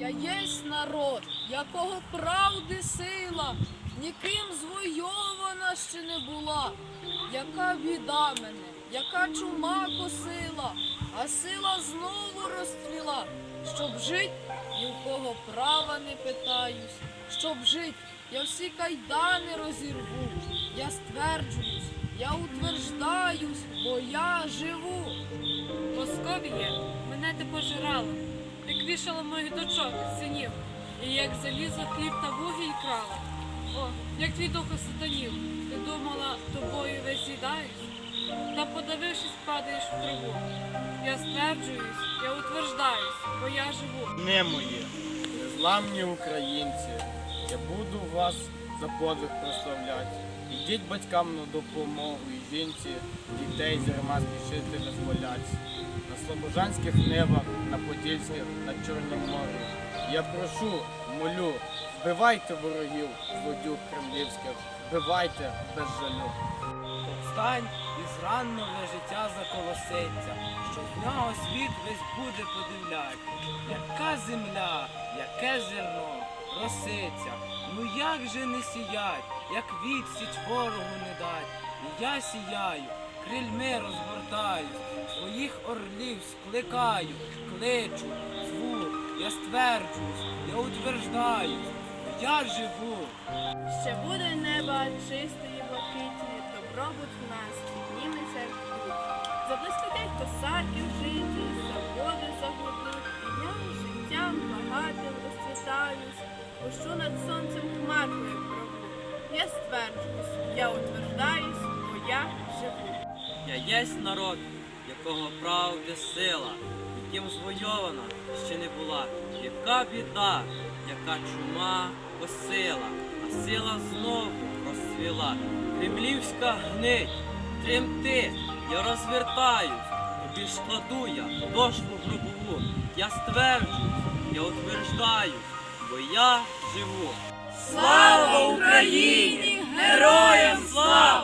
Я єсть народ, якого правди сила, ніким звойована ще не була. Яка біда мене, яка чума косила, а сила знову розцвіла. Щоб жить, ні в кого права не питаюсь. Щоб жить, я всі кайдани розірву. Я стверджуюсь, я утверждаюсь, бо я живу. Московіє мене ти пожирала, вішала моїх дочок, синів, і як залізо хліб та вугіль крала. О, як твій дух осатанів, ти думала, тобою весь з'їдаюсь, та подавившись, падаєш в траву. Я стверджуюсь, я утверждаюсь, бо я живу. Не мої, незламні українці, я буду вас за подвиг прославляти. Ідіть батькам на допомогу і жінці, дітей зерма спішити визволять. Слобожанських нивах, на Подільських, на Чорному морі. Я прошу, молю, вбивайте ворогів, злодюг кремлівських, вбивайте без жалю. Повстань і зранене життя заколоситься, що з нього світ весь буде подивлять. Яка земля, яке зерно, роситься, ну як же не сіять, як відсіч ворогу не дать. І я сіяю, крильми розгортаю, своїх орлів скликаю, кличу, зву, я стверджуюсь, я утверждаюсь, я живу. Ще буде неба чистої блакиті, добробут в нас підніметься вгору. Заблискотять в житті, заводи заглотуть, і я життям багатим розцвітаюсь, пущу над сонцем хмарку, як. Я стверджуюсь, я утверждаюсь, бо я живу. Я єсть народ, якого правди сила, яким звойована ще не була. Яка біда, яка чума посила, а сила знову розцвіла. Кремлівська гнить, тремти, я розвертаюсь, тобі ж кладу я дошку гробову. Я стверджуюсь, я утверждаюсь, бо я живу. Слава Україні! Героям слава!